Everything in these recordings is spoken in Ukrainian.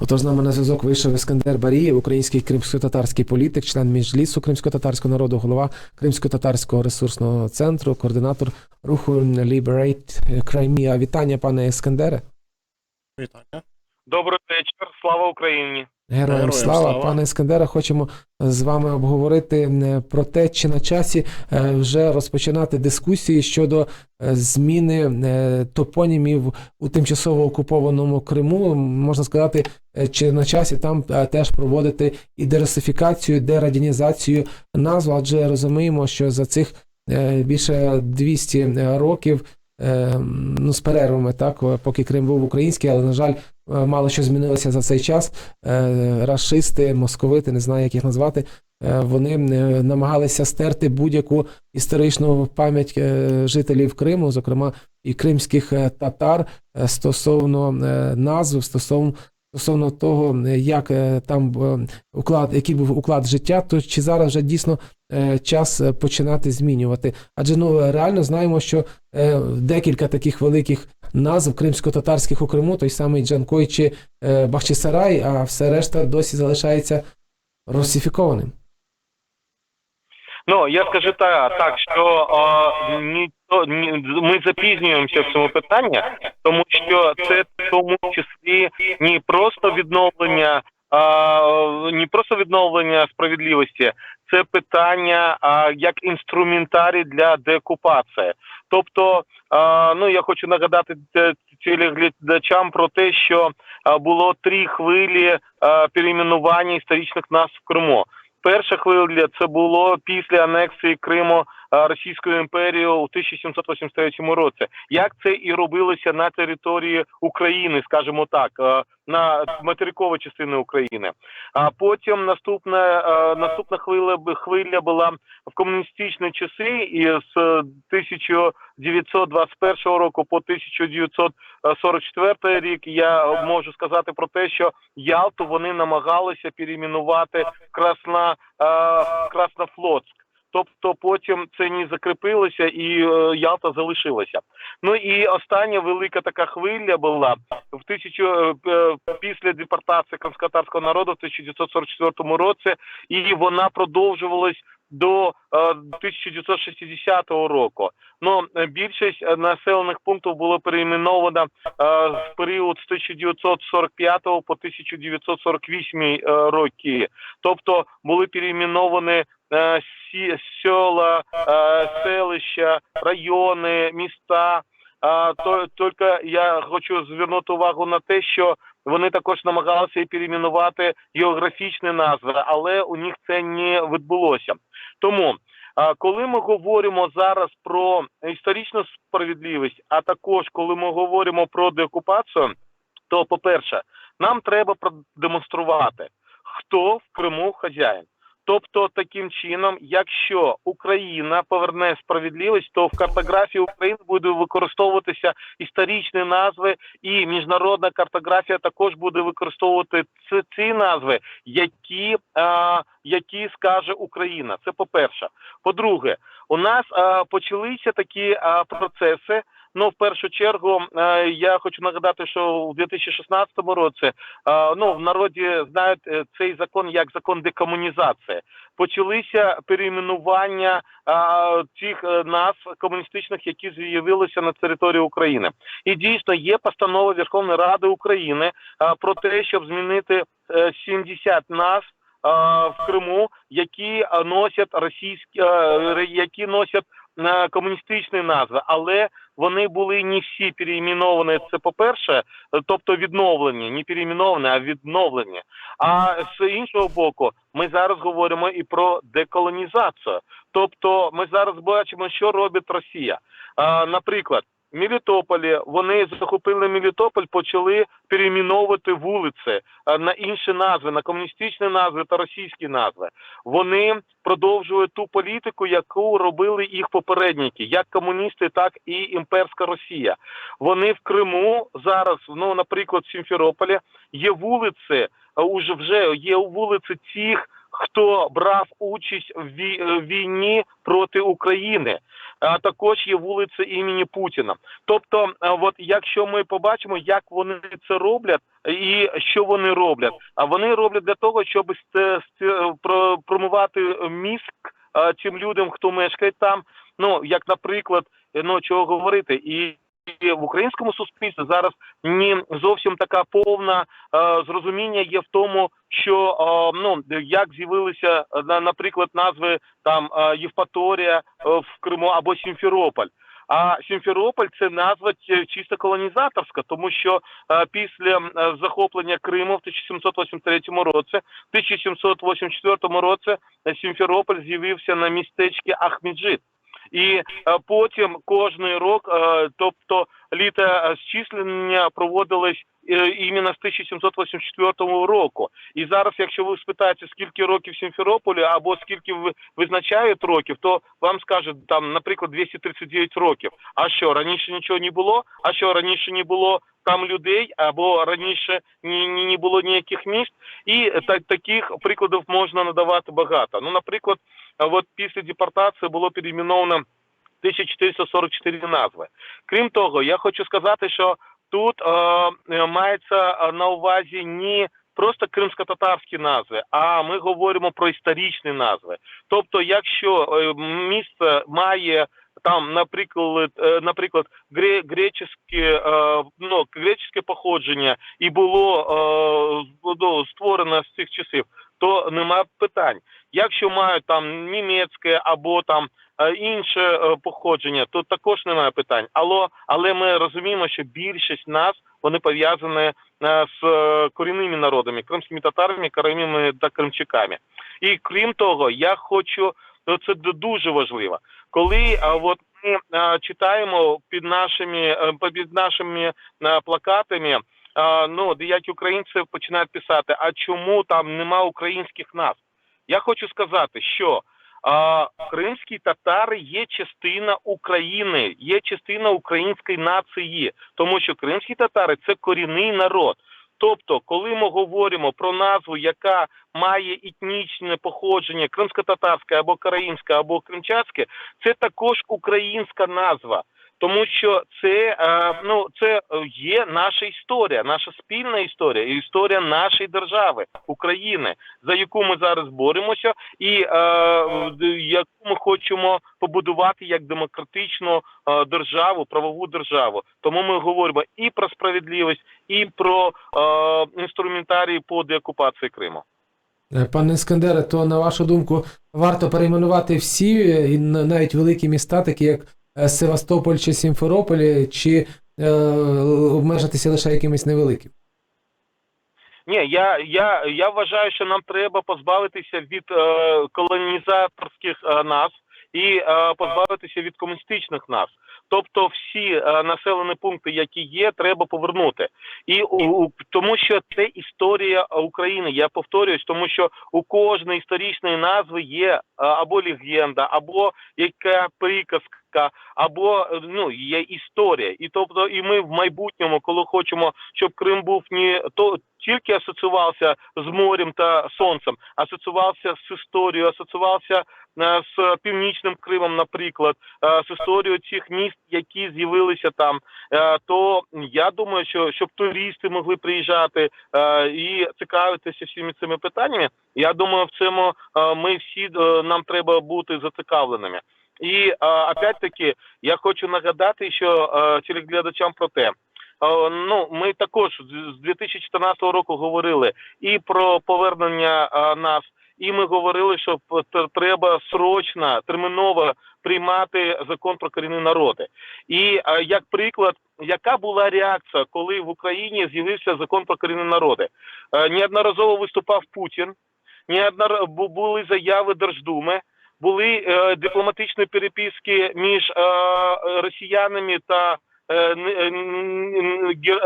Отож, з нами на зв'язок вийшов Іскандер Барієв, український кримсько-татарський політик, член міжлісу кримсько-татарського народу, голова Кримсько-татарського ресурсного центру, координатор руху Liberate Crimea. Вітання, пане Іскандере. Вітання. Добрий вечір, слава Україні. Героям Героям слава, слава. пане Іскандере, хочемо з вами обговорити про те, чи на часі е, вже розпочинати дискусії щодо е, зміни е, топонімів у тимчасово окупованому Криму. Можна сказати, чи на часі там теж проводити і дерусифікацію, дерадянізацію назв, адже розуміємо, що за цих більше 200 років. Ну, з перервами, так, поки Крим був український, але, на жаль, мало що змінилося за цей час. Е, Рашисти, московити, не знаю, як їх назвати, е, вони е, намагалися стерти будь-яку історичну пам'ять е, жителів Криму, зокрема і кримських е, татар, е, стосовно е, назв, стосовно. Стосовно того, е, як е, там е, уклад, який був уклад життя, то чи зараз вже дійсно е, час е, починати змінювати? Адже ну реально знаємо, що е, декілька таких великих назв кримсько-татарських у Криму, той самий Джанкой чи е, Бахчисарай, а все решта досі залишається русифікованим. Ну я скажу так, так що а, ні, то- ні, ми запізнюємося в цьому питанні, тому що це в тому числі не просто відновлення, а, не просто відновлення справедливості, це питання а, як інструментарій для деокупації. Тобто, ну я хочу нагадати телеглядачам про те, що було три хвилі перейменування історичних назв в Криму. Перша хвиля це було після анексії Криму Російською імперією у 1783 році. Як це і робилося на території України, скажімо так, на материковій частини України. А потім наступна наступна хвиля хвиля була в комуністичні часи, і з е, 1921 року по 1944 рік я можу сказати про те, що Ялту вони намагалися перейменувати Красна, е, Краснофлотськ. Тобто потім це не закріпилося і е, Ялта залишилася. Ну і остання велика така хвиля була в тисячу е, е, після депортації кримськотарського народу в 1944 році, і вона продовжувалась до е, 1960 року. Ну е, більшість е, населених пунктів було перейменовано е, в період з 1945 по 1948 е, роки. Тобто були перейменовані е, сі, села, е, селища, райони, міста. А то тільки я хочу звернути увагу на те, що вони також намагалися перейменувати географічні назви, але у них це не відбулося. Тому, коли ми говоримо зараз про історичну справедливість, а також коли ми говоримо про деокупацію, то по-перше, нам треба продемонструвати, хто в Криму хазяїн. Тобто, таким чином, якщо Україна поверне справедливість, то в картографії України буде використовуватися історичні назви, і міжнародна картографія також буде використовувати ці, ці назви, які, а, які скаже Україна. Це по-перше. По-друге, у нас а, почалися такі а, процеси. Ну, в першу чергу, е, я хочу нагадати, що у 2016 році е, ну в народі знають цей закон як закон декомунізації. Почалися перейменування цих е, назв комуністичних, які з'явилися на території України. І дійсно є постанова Верховної Ради України про те, щоб змінити е, 70 назв. е, В Криму, які носять російські, які носять комуністичні назви, але вони були не всі переіменовані. Це по-перше, е, тобто відновлені, не переіменовані, а відновлені. А з іншого боку, ми зараз говоримо і про деколонізацію. Тобто, ми зараз бачимо, що робить Росія. Наприклад. В Мелітополі вони захопили Мелітополь, почали перейменовувати вулиці е, на інші назви, на комуністичні назви та російські назви. Вони продовжують ту політику, яку робили їх попередники, як комуністи, так і імперська Росія. Вони в Криму зараз, ну наприклад, в Сімферополі є вулиці, е, уже вже є вулиці тих, хто брав участь в е, війні проти України. А також є вулиця імені Путіна. Тобто, е, от якщо ми побачимо, як вони це роблять і що вони роблять, а вони роблять для того, щоб промивати мізк е, тим людям, хто мешкає там. Ну як, наприклад, е, ну чого говорити, і в українському суспільстві зараз не зовсім така повна е, зрозуміння є в тому, що е, ну як з'явилися е, на- наприклад назви там е, Євпаторія е, в Криму або Сімферополь. А Сімферополь це назва ті- чисто колонізаторська, тому що е, після е, захоплення Криму в 1783 році, в 1784 році е, Сімферополь з'явився на містечці Ахмеджит. І е, потім кожний рік, е, тобто проводилось е, іменно з 1784 року. І зараз, якщо ви спитаєте, скільки років Сімферополю або скільки ви- визначають років, то вам скажуть там, наприклад, 239 років. А що раніше нічого не було? А що раніше не було там людей, або раніше ні, ні, не було ніяких міст? І та, таких прикладів можна надавати багато. Ну, наприклад, от після депортації було перейменовано 1444 назви. Крім того, я хочу сказати, що тут е, е, мається е, на увазі не просто кримсько-татарські назви, а ми говоримо про історичні назви. Тобто, якщо е, місце має там, наприклад, наприклад, гре, греческе, ну, греческе походження і було ну, створено з цих часів, то немає питань. Якщо мають там німецьке або там е, інше е, походження, то також немає питань. Але, але ми розуміємо, що більшість нас вони пов'язані е, з корінними народами, кримськими татарами, каримами та кримчаками. І крім того, я хочу ну, це дуже важливо, коли от ми читаємо під нашими під нашими плакатами. Ну, деякі українці починають писати: а чому там нема українських назв? Я хочу сказати, що а, кримські татари є частина України, є частина української нації, тому що кримські татари це корінний народ. Тобто, коли ми говоримо про назву, яка має етнічне походження, кримсько-татарське або караїмське, або кримчацьке, це також українська назва. Тому що це е, ну це є наша історія, наша спільна історія, і історія нашої держави України, за яку ми зараз боремося, і е, яку ми хочемо побудувати як демократичну е, державу, правову державу. Тому ми говоримо і про справедливість, і про інструментарій по деокупації Криму. Пане Іскандере, то на вашу думку варто перейменувати всі, навіть великі міста, такі як Севастополь чи Сімферополь, чи е, обмежитися лише якимись невеликим? Ні, я, я, я вважаю, що нам треба позбавитися від е, колонізаторських е, назв і е, позбавитися від комуністичних назв. Тобто всі е, населені пункти, які є, треба повернути. І у, у- тому що це історія України. Я повторююсь, тому що у кожної історичної назви є е, або легенда, або яка приказка, або е, ну є історія. І тобто, і ми в майбутньому, коли хочемо, щоб Крим був не то тільки асоціювався з морем та сонцем, асоціювався з історією, асоціювався е, з північним Кримом, наприклад, е, з історією цих міст, які з'явилися там. То я думаю, що щоб туристи могли приїжджати і цікавитися всіми цими питаннями. Я думаю, в цьому ми всі нам треба бути зацікавленими. І е, опять-таки я хочу нагадати, що е, телеглядачам про те. Е, Ну, ми також з- з 2014 року говорили і про повернення нас, і ми говорили, що треба срочно, терміново приймати закон про корінні народи. І як приклад, яка була реакція, коли в Україні з'явився закон про корінні народи? Неодноразово виступав Путін, неодноразово були заяви Держдуми, були е, дипломатичні переписки між е, росіянами та е, е,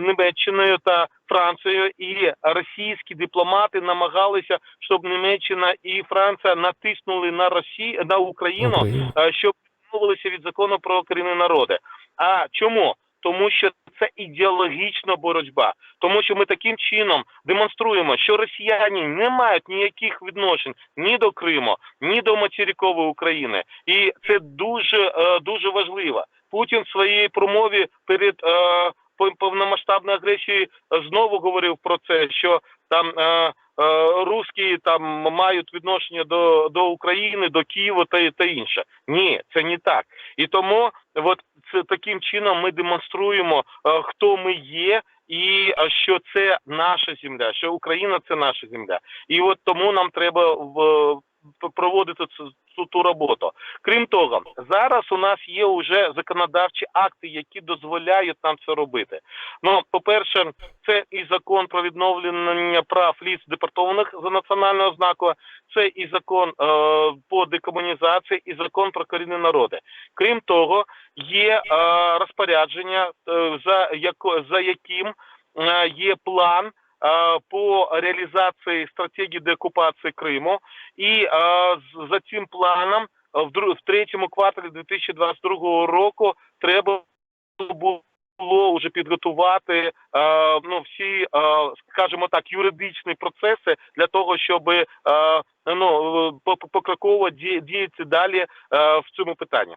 Німеччиною та Францією, і російські дипломати намагалися, щоб Німеччина і Франція натиснули на Росію на Україну, Україна. е, щоб відмовилися від закону про корінні народи. А чому? Тому що це ідеологічна боротьба, тому що ми таким чином демонструємо, що росіяни не мають ніяких відношень ні до Криму, ні до материкової України, і це дуже е, дуже важливо. Путін в своїй промові перед е, повномасштабною агресією знову говорив про це, що там е, русські там мають відношення до, до України, до Києва та, та інше. Ні, це не так. І тому от це таким чином ми демонструємо, е, хто ми є. І е, що це наша земля, що Україна це наша земля, і от тому нам треба в, проводити цю, цю ту роботу. Крім того, зараз у нас є вже законодавчі акти, які дозволяють нам це робити. Ну, по-перше, це і закон про відновлення прав ліц депортованих за національною ознакою, це і закон е, по декомунізації, і закон про корінні народи. Крім того, є е, розпорядження, е, за яко, за яким е, є план. Е, По реалізації стратегії деокупації Криму, і е, за цим планом е, в, третьому кварталі 2022 року треба було вже підготувати ну всі, скажімо так, юридичні процеси для того, щоб ну по- по- покроково ді- діяти далі в цьому питанні.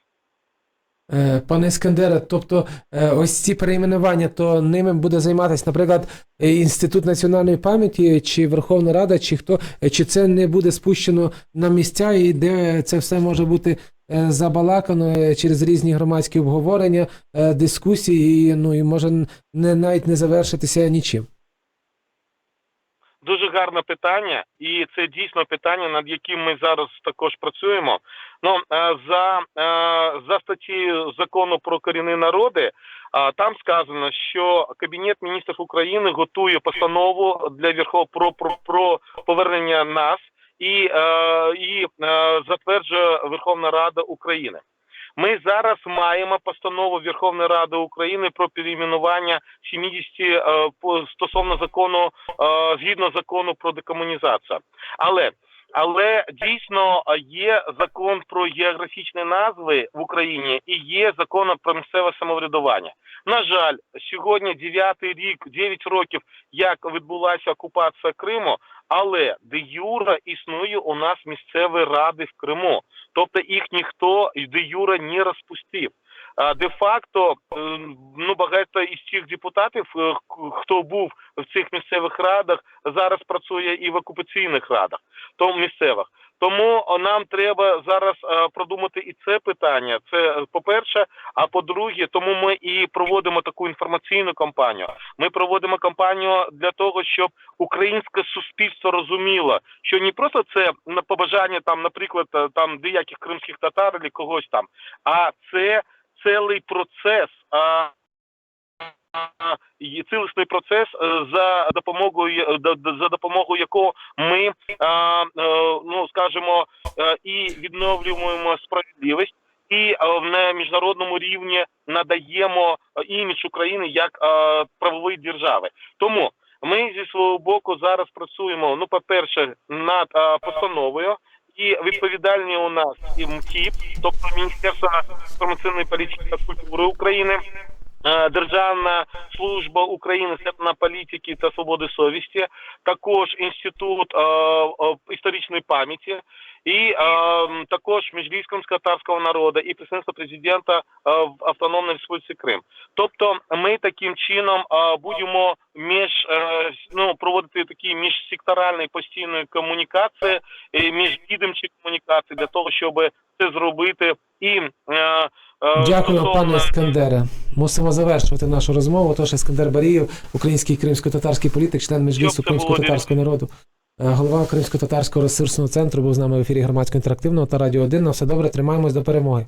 Е, Пане Іскандере, тобто е, ось ці перейменування, то ними буде займатися, наприклад, е, Інститут національної пам'яті, чи Верховна Рада, чи хто, чи це не буде спущено на місця, і де це все може бути забалакано через різні громадські обговорення, дискусії, ну і може не навіть не завершитися нічим. Дуже гарне питання, і це дійсно питання, над яким ми зараз також працюємо. Ну е, за, е, за статтею закону про корінні народи, е, там сказано, що Кабінет міністрів України готує постанову для Верхов про, про, про повернення нас і, і затверджує Верховна Рада України. Ми зараз маємо постанову Верховної Ради України про перейменування 70 е, стосовно закону е, згідно закону про декомунізацію. Але але дійсно є закон про географічні назви в Україні і є закон про місцеве самоврядування. На жаль, сьогодні 9 рік, 9 років, як відбулася окупація Криму, але де юра існує у нас місцеві ради в Криму. Тобто їх ніхто де юра не розпустив. А де-факто, е, ну багато із цих депутатів, е, хто був в цих місцевих радах, зараз працює і в окупаційних радах, то місцевих. Тому нам треба зараз е, продумати і це питання. Це е, по-перше. А по-друге, тому ми і проводимо таку інформаційну кампанію. Ми проводимо кампанію для того, щоб українське суспільство розуміло, що не просто це на побажання там, наприклад, е, там деяких кримських татар або когось там, а це цілий процес. А, цілісний процес е, за допомогою е, за допомогою якого ми е, ну скажімо і відновлюємо справедливість. І на міжнародному рівні надаємо імідж України як правової держави. Тому ми зі свого боку зараз працюємо. Ну, по-перше, над е, постановою, і відповідальні у нас і МТІП, тобто Міністерство інформаційної політики та культури України. Е, Державна служба України питань політики та свободи совісті, також інститут е, е, історичної пам'яті, і е, також міжвійськом татарського народу і представництво президента в Автономній Республіці Крим. Тобто, ми таким чином будемо між ну проводити такі міжсекторальні постійної комунікації, міжвідомчі комунікації для того, щоб це зробити і е, е, Дякую, пане Іскандере. Мусимо завершувати нашу розмову. Тож Іскандер Барієв, український кримсько-татарський політик, член було кримсько-татарського народу. Е, Голова Кримсько-татарського ресурсного центру був з нами в ефірі громадського інтерактивного та радіо 1. На все добре, тримаємось до перемоги.